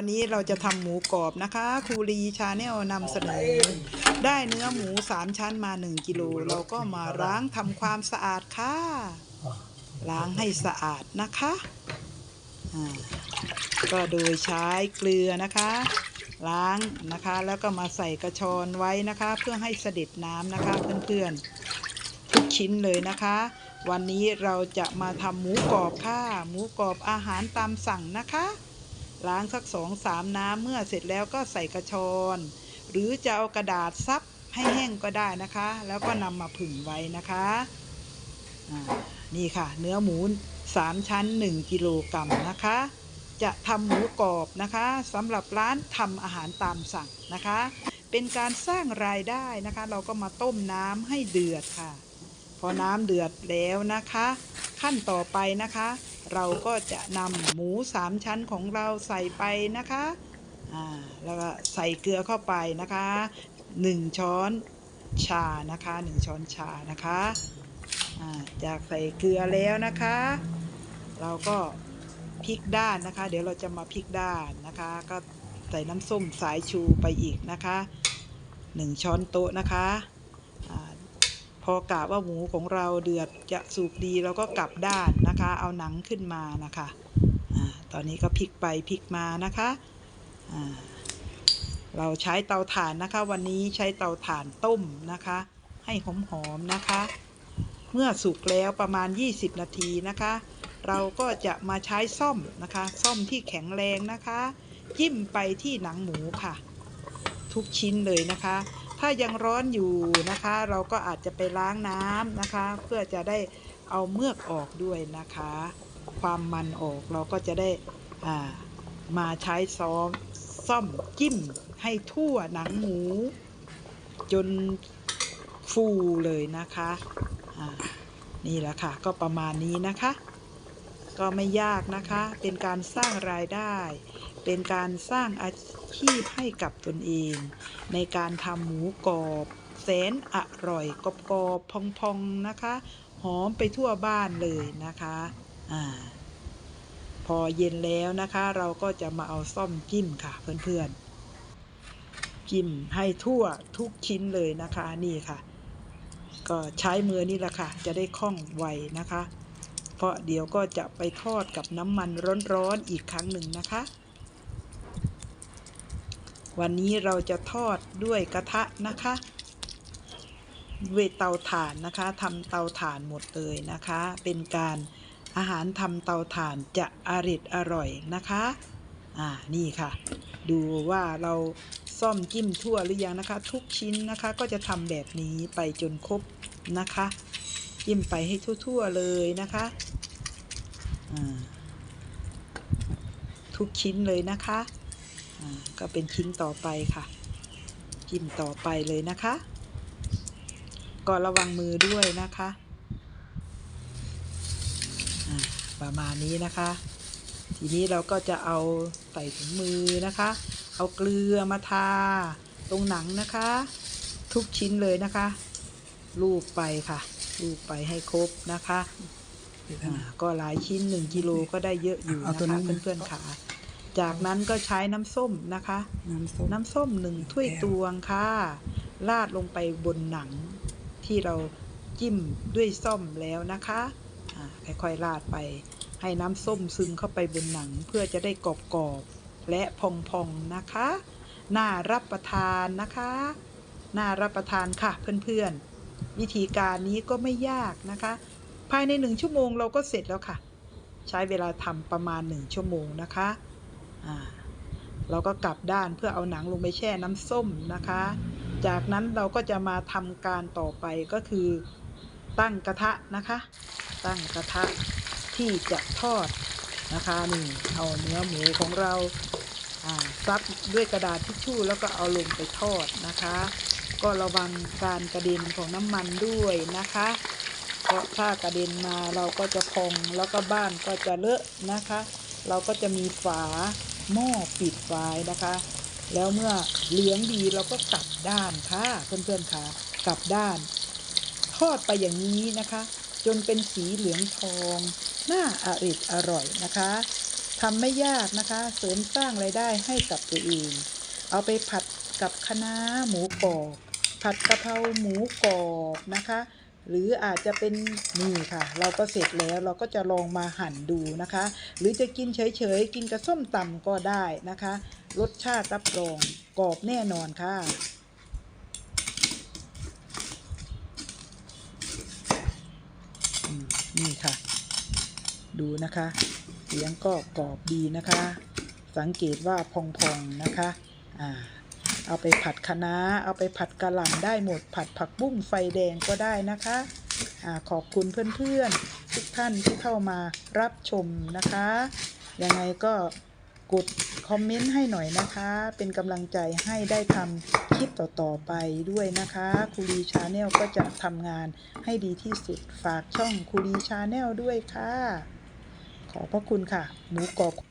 วันนี้เราจะทำหมูกรอบนะคะครูรีชาแนลนำเสนอ ได้เนื้อหมูสามชั้นมา1กิโลเราก็มาล้างทำความสะอาดค่ะ ล้างให้สะอาดนะคะอ่าก็โดยใช้เกลือนะคะ ล้างนะคะแล้วก็มาใส่กระชอนไว้นะคะ เพื่อให้เสด็จน้ำนะคะเพื่อนๆทุกชิ้นเลยนะคะ วันนี้เราจะมาทำหมูกรอบค่ะ หมูกรอบอาหารตามสั่งนะคะ ล้างสักสองสามน้ำเมื่อเสร็จแล้วก็ใส่กระชอน หรือจะเอากระดาษซับให้แห้งก็ได้นะคะ แล้วก็นำมาผึ่งไว้นะคะนี่ค่ะ เนื้อหมูสามชั้น 1 กิโลกรัมนะคะ จะทำหมูกรอบนะคะสำหรับร้านทำอาหารตามสั่งนะคะ เป็นการสร้างรายได้นะคะ เราก็มาต้มน้ำให้เดือดค่ะ พอน้ำเดือดแล้วนะคะ ขั้นต่อไปนะคะ เราก็จะนำหมูสามชั้นของเราใส่ไปนะคะอ่าแล้วก็ใส่เกลือเข้าไปนะคะหนึ่งช้อนชานะคะหนึ่งช้อนชานะคะอ่าจากใส่เกลือแล้วนะคะ เราก็พลิกด้านนะคะ เดี๋ยวเราจะมาพลิกด้านนะคะ ก็ใส่น้ำส้มสายชูไปอีกนะคะหนึ่งช้อนโต๊ะนะคะ อกะว่าหมูของเราเดือดจะสุกดีเราก็กลับด้านนะคะ เอาหนังขึ้นมานะคะอาตอนนี้ก็พลิกไปพลิกมานะคะอ่าเราใช้เตาถ่านนะคะ วันนี้ใช้เตาถ่านต้มนะคะ ให้หอมๆนะคะ เมื่อสุกแล้วประมาณ 20 นาทีนะคะ เราก็จะมาใช้ซ่อมนะคะ ซ่อมที่แข็งแรงนะคะ จิ้มไปที่หนังหมูค่ะ ทุกชิ้นเลยนะคะ ถ้ายังร้อนอยู่นะคะ เราก็อาจจะไปล้างน้ำนะคะ เพื่อจะได้เอาเมือกออกด้วยนะคะ ความมันออกเราก็จะได้มาใช้ซ้อมซ่อมจิ้มให้ทั่วหนังหมู จนฟูเลยนะคะ นี่แหละค่ะ ก็ประมาณนี้นะคะ ก็ไม่ยากนะคะ เป็นการสร้างรายได้ เป็นการสร้างอาชีพให้กับตนเอง ในการทำหมูกรอบแสนอร่อยกรอบกรอบพองๆนะคะ หอมไปทั่วบ้านเลยนะคะอ่าพอเย็นแล้วนะคะ เราก็จะมาเอาซ่อมจิ้มค่ะเพื่อนๆ จิ้มให้ทั่วทุกชิ้นเลยนะคะนี่ค่ะ ก็ใช้มือนี่แหละค่ะ จะได้คล่องไวนะคะ เพราะเดี๋ยวก็จะไปทอดกับน้ำมันร้อนๆอีกครั้งหนึ่งนะคะ วันนี้เราจะทอดด้วยกระทะนะคะด้วยเตาถ่านนะคะทำเตาถ่านหมดเลยนะคะ เป็นการอาหารทำเตาถ่านจะอริดอร่อยนะคะ อ่านี่ค่ะ ดูว่าเราซ่อมจิ้มทั่วหรือยังนะคะ ทุกชิ้นนะคะก็จะทำแบบนี้ไปจนครบนะคะ จิ้มไปให้ทั่ว ๆ เลยนะคะทุกชิ้นเลยนะคะก็เป็นชิ้นต่อไปค่ะ จิ้มต่อไปเลยนะคะ ก็ระวังมือด้วยนะคะประมาณนี้นะคะ ทีนี้เราก็จะเอาใส่ถุงมือนะคะ เอาเกลือมาทา ตรงหนังนะคะ ทุกชิ้นเลยนะคะลูบไปค่ะ ลูบไปให้ครบนะคะอ่าก็หลายชิ้นหนึ่งกิโลก็ได้เยอะอยู่เอานะตัวนั้คะน เพื่อนๆค่ะจากนั้นก็ใช้น้ำส้มนะคะ น้ำส้ม น้ำส้มหนึ่งถ้วยตวงค่ะราดลงไปบนหนัง ที่เราจิ้มด้วยส้มแล้วนะคะอ่าค่อยๆราดไป ให้น้ำส้มซึมเข้าไปบนหนัง เพื่อจะได้กรอบๆและพองๆนะคะ น่ารับประทานนะคะ น่ารับประทานค่ะเพื่อนๆ วิธีการนี้ก็ไม่ยากนะคะ ภายในหนึ่งชั่วโมงเราก็เสร็จแล้วค่ะ ใช้เวลาทำประมาณหนึ่งชั่วโมงนะคะอ่าเราก็กลับด้านเพื่อเอาหนังลงไปแช่น้ำส้มนะคะ จากนั้นเราก็จะมาทำการต่อไปก็คือตั้งกระทะนะคะ ตั้งกระทะที่จะทอดนะคะนี่เอาเนื้อหมูของเราซับด้วยกระดาษทิชชู่แล้วก็เอาลงไปทอดนะคะ ก็ระวังการกระเด็นของน้ำมันด้วยนะคะ เพราะถ้ากระเด็นมาเราก็จะพองแล้วก็บ้านก็จะเลอะนะคะ เราก็จะมีฝาหม้อปิดไว้นะคะ แล้วเมื่อเหลืองดีเราก็กลับด้านค่ะเพื่อนๆค่ะกลับด้าน ทอดไปอย่างนี้นะคะ จนเป็นสีเหลืองทองน่าอริดอร่อยนะคะทำไม่ยากนะคะ เสริมสร้างรายได้ให้กับตัวเอง เอาไปผัด กับคะน้าหมูกรอบ ผัดกะเพราหมูกรอบนะคะ หรืออาจจะเป็นนี่ค่ะ เราก็เสร็จแล้วเราก็จะลองมาหั่นดูนะคะ หรือจะกินเฉยๆ กินกับส้มตำก็ได้นะคะ รสชาติรับรองกรอบแน่นอนค่ะนี่ค่ะ ดูนะคะเสียงก็กรอบดีนะคะ สังเกตว่าพองๆนะคะ อ่า เอาไปผัดคะน้า เอาไปผัดกระหล่ำได้หมด ผัดผักบุ้งไฟแดงก็ได้นะคะอาขอบคุณเพื่อนๆ ทุกท่านที่เข้ามารับชมนะคะ ยังไงก็กดคอมเมนต์ให้หน่อยนะคะ เป็นกำลังใจให้ได้ทำคลิปต่อๆไปด้วยนะคะคูรีชาแนลก็จะทำงานให้ดีที่สุดฝากช่องคูรีชาแนลด้วยค่ะ ขอบพระคุณค่ะ หมูกรอบ